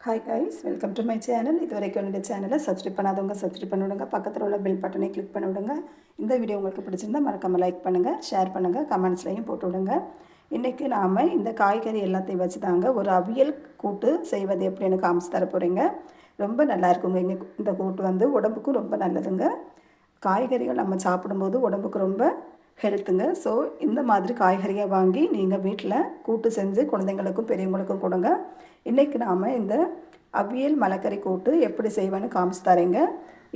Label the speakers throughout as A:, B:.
A: Hi guys welcome to my channel இது வரைக்கும் என்னுடைய சேனலை சப்ஸ்கிரைப் பண்ணாதவங்க சப்ஸ்கிரைப் பண்ணி விடுங்க பக்கத்தில் உள்ள பெல் பட்டனை கிளிக் பண்ணி விடுங்க இந்த வீடியோ உங்களுக்கு பிடிச்சிருந்தா மறக்காமல் லைக் பண்ணுங்கள் ஷேர் பண்ணுங்கள் கமெண்ட்ஸ்லையும் போட்டு விடுங்க. இன்றைக்கி நாம் இந்த காய்கறி எல்லாத்தையும் வச்சு தாங்க ஒரு அவியல் கூட்டு செய்வது எப்படின்னு காமிச்சு தர போகிறீங்க ரொம்ப நல்லா இருக்குங்க. இங்கே இந்த கூட்டு வந்து உடம்புக்கும் ரொம்ப நல்லதுங்க. காய்கறிகள் நம்ம சாப்பிடும்போது உடம்புக்கு ரொம்ப ஹெல்த்துங்க ஸோ இந்த மாதிரி காய்கறியை வாங்கி நீங்கள் வீட்டில் கூட்டு செஞ்சு குழந்தைங்களுக்கும் பெரியவங்களுக்கும் கொடுங்க. இன்றைக்கி நாம் இந்த அவியல் மலக்கறி கூட்டு எப்படி செய்வேன்னு காமிச்சு தரேங்க.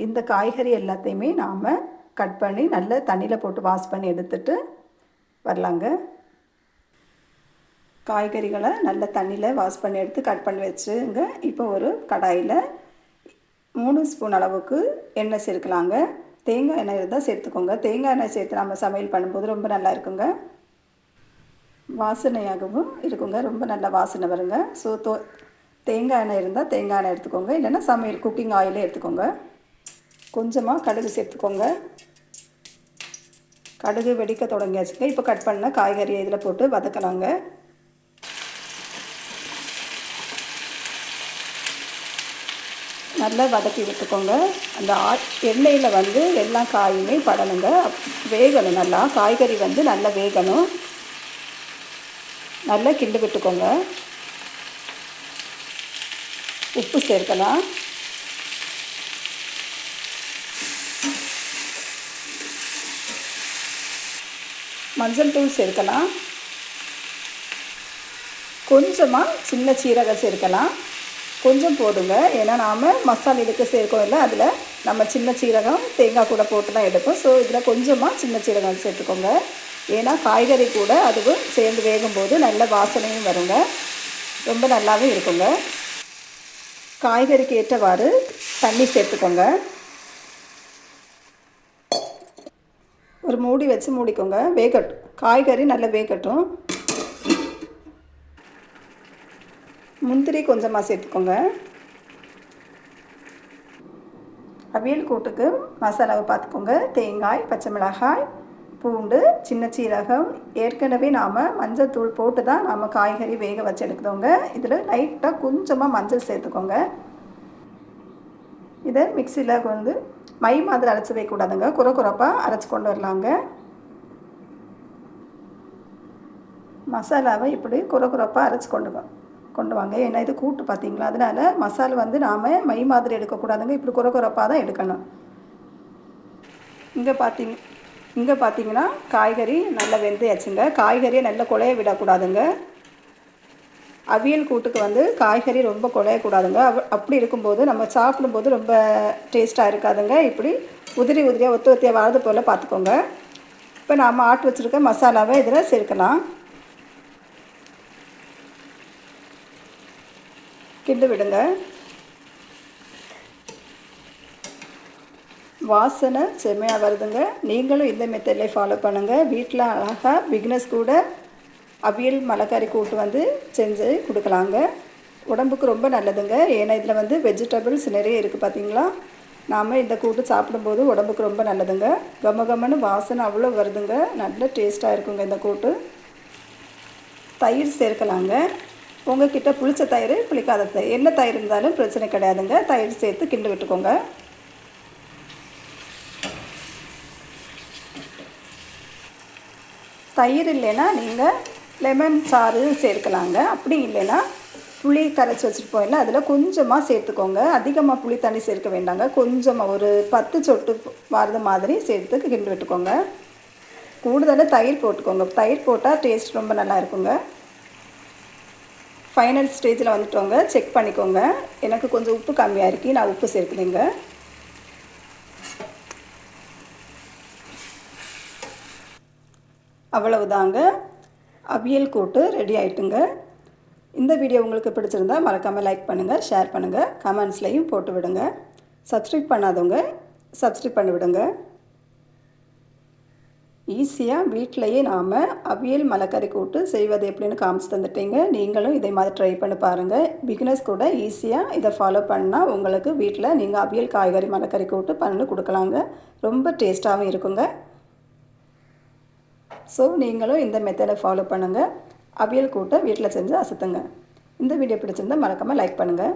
A: இந்த காய்கறி எல்லாத்தையுமே நாம் கட் பண்ணி நல்ல தண்ணியில் போட்டு வாஷ் பண்ணி எடுத்துட்டு வரலாங்க. காய்கறிகளை நல்ல தண்ணியில் வாஷ் பண்ணி எடுத்து கட் பண்ணி வச்சுங்க. இப்போ ஒரு கடாயில் மூணு ஸ்பூன் அளவுக்கு எண்ணெய் சேர்க்கலாங்க. தேங்காய் எண்ணெய் இருந்தால் சேர்த்துக்கோங்க. தேங்காய் எண்ணெய் சேர்த்து நம்ம சமையல் பண்ணும்போது ரொம்ப நல்லா இருக்குங்க. வாசனையாகவும் இருக்குங்க. ரொம்ப நல்ல வாசனை வருங்க. ஸோ தோ தேங்காய் எண்ணெய் இருந்தால் தேங்காய் எண்ணெய் எடுத்துக்கோங்க. இல்லைன்னா சமையல் குக்கிங் ஆயிலே எடுத்துக்கோங்க. கொஞ்சமாக கடுகு சேர்த்துக்கோங்க. கடுகு வெடிக்க தொடங்கியாச்சுங்க. இப்போ கட் பண்ண காய்கறியை இதில் போட்டு வதக்கலாங்க. நல்லா வதக்கி விட்டுக்கோங்க. அந்த ஆ எண்ணெயில் வந்து எல்லா காயுமே படணுங்க. வேகணும் நல்லா. காய்கறி வந்து நல்லா வேகணும். நல்லா கிண்டு விட்டுக்கோங்க. உப்பு சேர்க்கலாம். மஞ்சள் தூள் சேர்க்கலாம். கொஞ்சமாக சின்ன சீரகம் சேர்க்கலாம். கொஞ்சம் போடுங்க ஏன்னா நாம் மசாலா இதுக்கு சேர்க்கோம் இல்லை. அதில் நம்ம சின்ன சீரகம் தேங்காய் கூட போட்டு தான் எடுப்போம். ஸோ இதில் கொஞ்சமாக சின்ன சீரகம் சேர்த்துக்கோங்க. ஏன்னா காய்கறி கூட அதுவும் சேர்ந்து வேகும்போது நல்ல வாசனையும் வருங்க. ரொம்ப நல்லாவே இருக்குங்க. காய்கறிக்கு ஏற்றவாறு தண்ணி சேர்த்துக்கோங்க. ஒரு மூடி வச்சு மூடிக்கோங்க. வேகட்டும். காய்கறி நல்லா வேகட்டும். முந்திரி கொஞ்சமாக சேர்த்துக்கோங்க. அவியல் கூட்டுக்கு மசாலாவை பார்த்துக்கோங்க. தேங்காய் பச்சை மிளகாய் பூண்டு சின்ன சீரகம். ஏற்கனவே நாம் மஞ்சள் தூள் போட்டு தான் நாம் காய்கறி வேக வச்சு எடுக்கிறோங்க. இதில் லைட்டாக கொஞ்சமாக மஞ்சள் சேர்த்துக்கோங்க. இதை மிக்சியில் வந்து மை மாதிரி அரைச்சி வைக்கக்கூடாதுங்க குறை குறைப்பாக அரைச்சி கொண்டு வரலாங்க. மசாலாவை இப்படி குறை குறைப்பாக அரைச்சி கொண்டு கொண்டு வாங்க. ஏன்னா இது கூட்டு பார்த்தீங்களா அதனால் மசாலா வந்து நாம் மை மாதிரி எடுக்கக்கூடாதுங்க. இப்படி குறை குறைப்பாக தான் எடுக்கணும். இங்கே பார்த்தீங்க இங்கே பார்த்தீங்கன்னா காய்கறி நல்லா வெந்தயாச்சுங்க. காய்கறியை நல்லா குழைய விடக்கூடாதுங்க. அவியல் கூட்டுக்கு வந்து காய்கறி ரொம்ப குழையக்கூடாதுங்க. அப்படி இருக்கும்போது நம்ம சாப்பிடும்போது ரொம்ப டேஸ்ட்டாக இருக்காதுங்க. இப்படி உதிரி உதிரியாக ஒத்து ஒத்தியாக வாழ்ந்து போல் பார்த்துக்கோங்க. இப்போ நாம் ஆட்டு வச்சுருக்க மசாலாவை இதில் சேர்க்கலாம். கிண்டு விடுங்க. வாசனை செம்மையாக வருதுங்க. நீங்களும் இந்த மெத்தட்லேயே ஃபாலோ பண்ணுங்கள் வீட்டில் அழகாக பிக்னஸ் கூட அவியல் மலைக்கறி கூட்டு வந்து செஞ்சு கொடுக்கலாங்க. உடம்புக்கு ரொம்ப நல்லதுங்க. ஏன்னா இதில் வந்து வெஜிடபிள்ஸ் நிறைய இருக்குது பார்த்தீங்களா நாம் இந்த கூட்டு சாப்பிடும்போது உடம்புக்கு ரொம்ப நல்லதுங்க. கம கமன்னு வாசனை அவ்வளோ வருதுங்க. நல்ல டேஸ்ட்டாக இருக்குங்க இந்த கூட்டு. தயிர் சேர்க்கலாங்க. உங்ககிட்ட புளிச்ச தயிர் புளிக்காத தயிர். என்ன தயிர் இருந்தாலும் பிரச்சனை கிடையாதுங்க. தயிர் சேர்த்து கிண்டு விட்டுக்கோங்க. தயிர் இல்லைன்னா நீங்கள் லெமன் சாறு சேர்க்கலாங்க. அப்படி இல்லைன்னா புளி கரைச்சி வச்சுருப்போம் இல்லை அதில் கொஞ்சமாக சேர்த்துக்கோங்க. அதிகமாக புளி தண்ணி சேர்க்க வேண்டாங்க. கொஞ்சமாக ஒரு பத்து சொட்டு வரது மாதிரி சேர்த்து கிண்டு விட்டுக்கோங்க. கூடுதலாக தயிர் போட்டுக்கோங்க. தயிர் போட்டால் டேஸ்ட் ரொம்ப நல்லா இருக்குங்க. ஃபைனல் ஸ்டேஜில் வந்துட்டோங்க. செக் பண்ணிக்கோங்க. எனக்கு கொஞ்சம் உப்பு கம்மியாக இருக்கு. நான் உப்பு சேர்க்குறேங்க அவ்வளவுதாங்க. அவியல் கூட்டு ரெடி ஆயிட்டுங்க. இந்த வீடியோ உங்களுக்கு பிடிச்சிருந்தா மறக்காமல் லைக் பண்ணுங்கள் ஷேர் பண்ணுங்கள் கமெண்ட்ஸ்லையும் போட்டு விடுங்க. சப்ஸ்கிரைப் பண்ணாதவங்க சப்ஸ்கிரைப் பண்ணி விடுங்க. ஈஸியாக வீட்டிலையே நாம் அவியல் மலைக்கறி கூட்டு செய்வது எப்படின்னு காமிச்சு தந்துட்டீங்க. நீங்களும் இதை மாதிரி ட்ரை பண்ணி பாருங்கள் பிகினர்ஸ் கூட ஈஸியாக இதை ஃபாலோ பண்ணால் உங்களுக்கு வீட்டில் நீங்கள் அவியல் காய்கறி மலக்கறி கூட்டு பண்ணி கொடுக்கலாங்க. ரொம்ப டேஸ்ட்டாகவும் இருக்குங்க. ஸோ நீங்களும் இந்த மெத்தடை ஃபாலோ பண்ணுங்கள் அவியல் கூட்டை வீட்டில் செஞ்சு அசத்துங்க. இந்த வீடியோ பிடிச்சிருந்தால் மறக்காமல் லைக் பண்ணுங்கள்